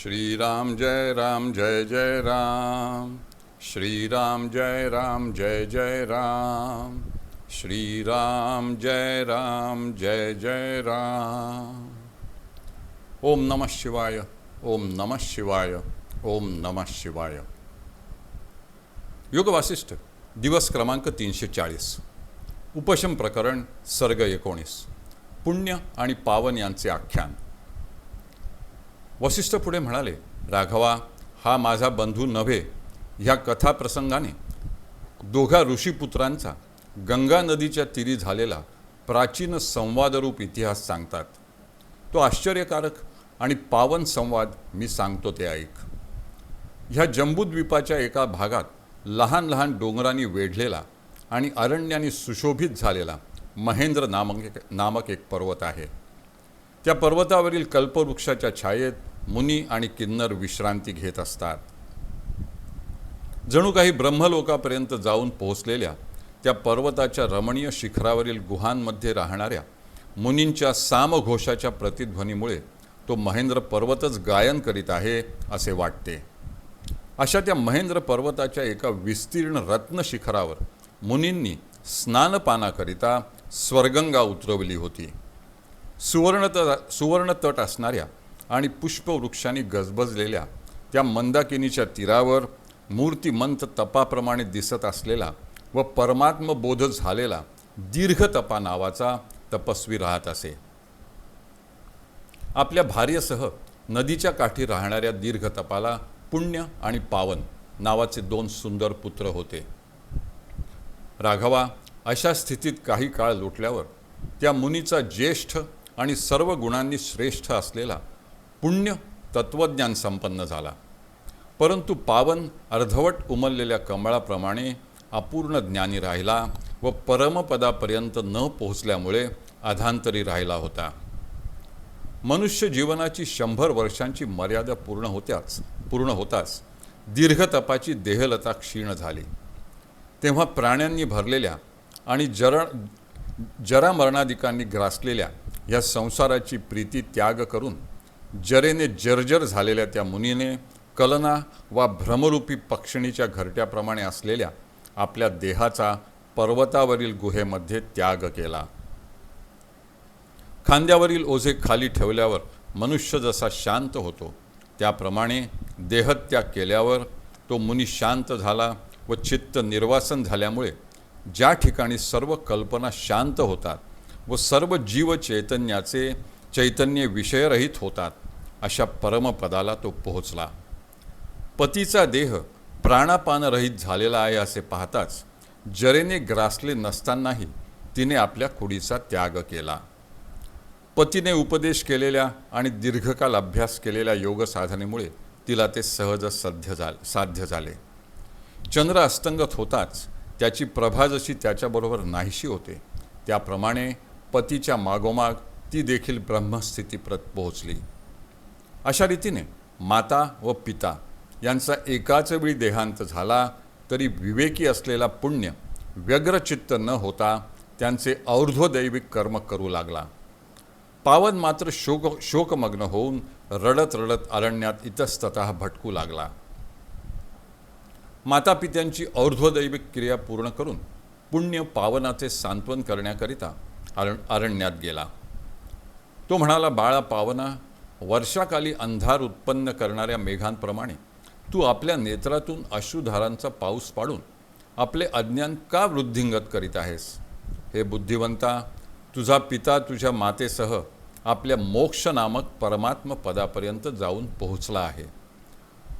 श्रीराम जय राम जय जय राम। श्रीराम जय राम जय जय राम। श्रीराम जय राम जय जय राम। ओम नमः शिवाय ओम नमः शिवाय ओम नमः शिवाय। योग वासिष्ठ दिवस क्रमांक तीनशे चाळीस। उपशम प्रकरण सर्ग एकोणीस। पुण्य आणि पावन यांचे आख्यान। वसिष्ठ पुढे म्हणाले राघवा हा माझा बंधू नव्हे. ह्या कथाप्रसंगाने दोघा ऋषीपुत्रांचा गंगा नदीच्या तीरी झालेला प्राचीन संवादरूप इतिहास सांगतात. तो आश्चर्यकारक आणि पावन संवाद मी सांगतो ते ऐक. ह्या जंबूद्वीपाच्या एका भागात लहान लहान डोंगरांनी वेढलेला आणि अरण्याने सुशोभित झालेला महेंद्र नामक नामक एक पर्वत आहे. त्या पर्वतावरील कल्पवृक्षाच्या छायेत मुनी आणि किन्नर विश्रांती घेत असतात. जणू काही ब्रह्मलोकापर्यंत जाऊन पोहोचलेल्या त्या पर्वताच्या रमणीय शिखरावरील गुहांमध्ये राहणाऱ्या मुनींच्या सामघोषाच्या प्रतिध्वनीमुळे तो महेंद्र पर्वतच गायन करीत आहे असे वाटते. अशा त्या महेंद्र पर्वताच्या एका विस्तीर्ण रत्न शिखरावर मुनींनी स्नानपानाकरिता स्वर्गंगा उतरवली होती. सुवर्णत सुवर्णतट असणाऱ्या आणि पुष्पवृक्षांनी गजबजलेल्या त्या मंदाकिनीच्या तीरावर मूर्तिमंत तपाप्रमाणे दिसत असलेला व परमात्मबोध झालेला दीर्घतपा नावाचा तपस्वी राहत असे. आपल्या भार्यसह नदीच्या काठी राहणाऱ्या दीर्घतपाला पुण्य आणि पावन नावाचे दोन सुंदर पुत्र होते. राघवा अशा स्थितीत काही काळ लोटल्यावर त्या मुनीचा ज्येष्ठ आणि सर्व गुणांनी श्रेष्ठ असलेला पुण्य तत्वज्ञान संपन्न झाला. परंतु पावन अर्धवट उमललेल्या कमळाप्रमाणे अपूर्ण ज्ञानी राहिला व परमपदापर्यंत न पोहोचल्यामुळे अधांतरी राहिला होता. मनुष्य जीवनाची शंभर वर्षांची मर्यादा पूर्ण होत्याच पूर्ण होताच. दीर्घतपाची देहलता क्षीण झाली. तेव्हा प्राण्यांनी भरलेल्या आणि जरा जरामरणाधिकांनी ग्रासलेल्या या संसाराची प्रीती त्याग करून जरेने जर्जर झालेल्या त्या मुनीने कलना वा भ्रमरूपी पक्षिणीच्या घरट्याप्रमाणे असलेल्या आपल्या देहाचा पर्वतावरील गुहेमध्ये त्याग केला. खांद्यावरील ओझे खाली ठेवल्यावर मनुष्य जसा शांत होतो त्याप्रमाणे देहत्याग केल्यावर तो मुनी शांत झाला व चित्त निर्वासन झाल्यामुळे ज्या ठिकाणी सर्व कल्पना शांत होतात व सर्व जीव चैतन्याचे चैतन्य विषयरहित होतात अशा परमपदाला तो पोहोचला. पतीचा देह प्राणापानरहित झालेला आहे असे पाहताच जरेने ग्रासले नसतानाही तिने आपल्या कुडीचा त्याग केला. पतीने उपदेश केलेल्या आणि दीर्घकाल अभ्यास केलेल्या योग साधनेमुळे तिला ते सहज साध्य झाले साध्य झाले. चंद्र अस्तंगत होताच त्याची प्रभा जशी त्याच्याबरोबर नाहीशी होते त्याप्रमाणे पतीच्या मागोमाग ती देखील ब्रह्मस्थितीप्रत पोहोचली. अशा रीतीने माता व पिता यांचा एकाच वेळी देहांत झाला तरी विवेकी असलेला पुण्य व्यग्रचित्त न होता त्यांचे और्ध्वदैविक कर्म करू लागला. पावन मात्र शोक शोकमग्न होऊन रडत रडत अरण्यात इतस्तत भटकू लागला. माता पित्यांची और्ध्वदैविक क्रिया पूर्ण करून पुण्य पावनाचे सांत्वन करण्याकरिता अरण अरण्यात गेला. तो म्हणाला बाळा पावना वर्षाकाली अंधार उत्पन्न करणाऱ्या मेघांप्रमाणे तू आपल्या नेत्रातून अश्रुधारांचा पाऊस पाडून आपले अज्ञान का वृद्धिंगत करीत आहेस? हे बुद्धिवंता तुझा पिता तुझ्या मातेसह आपल्या मोक्ष नामक परमात्म पदापर्यंत जाऊन पोहोचला आहे.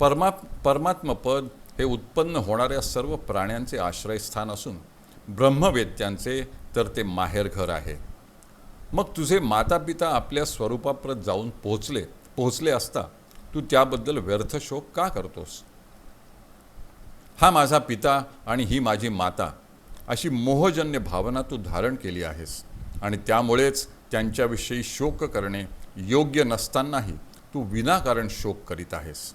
परमा परमात्मपद हे उत्पन्न होणाऱ्या सर्व प्राण्यांचे आश्रयस्थान असून ब्रह्मवेत्यांचे तर ते माहेरघर आहे. मग तुझे मातापिता आपल्या स्वरूपाप्रत जाऊन पोहोचले पोहोचले असता तू त्याबद्दल व्यर्थ शोक का करतोस? हा माझा पिता आणि ही माझी माता अशी मोहजन्य भावना तू धारण केली आहेस आणि त्यामुळेच त्यांच्याविषयी शोक करणे योग्य नसतानाही तू विनाकारण शोक करीत आहेस.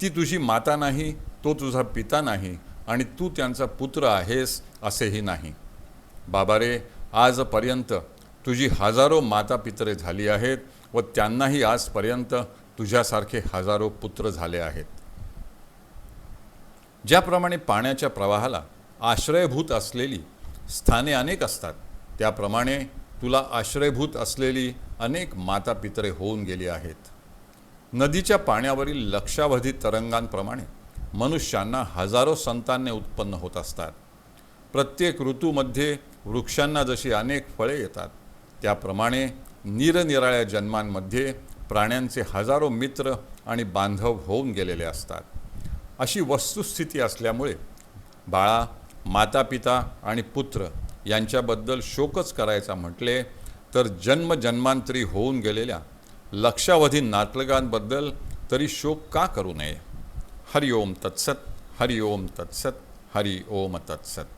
ती तुझी माता नाही तो तुझा पिता नाही आणि तू त्यांचा पुत्र आहेस असेही नाही. बाबा रे आजपर्यंत तुझी हजारो मातापितरे झाली आहेत व त्यांनाही आजपर्यंत तुझ्यासारखे हजारो पुत्र झाले आहेत. ज्याप्रमाणे पाण्याच्या प्रवाहाला आश्रयभूत असलेली स्थाने अनेक असतात त्याप्रमाणे तुला आश्रयभूत असलेली अनेक मातापितरे होऊन गेली आहेत. नदीच्या पाण्यावरील लक्षावधी तरंगांप्रमाणे मनुष्यांना हजारो संतांने उत्पन्न होत असतात. प्रत्येक ऋतूमध्ये वृक्षांना जशी अनेक फळे येतात त्याप्रमाणे निरनिराळ्या जन्मांमध्ये प्राण्यांचे हजारो मित्र आणि बांधव होऊन गेलेले असतात. अशी वस्तुस्थिती असल्यामुळे बाळा मातापिता आणि पुत्र यांच्याबद्दल शोकच करायचा म्हटले तर जन्मजन्मांतरी होऊन गेलेल्या लक्षावधी नातलगांबद्दल तरी शोक का करू नये? हरिओम तत्सत हरिओम तत्सत हरि ओम तत्सत.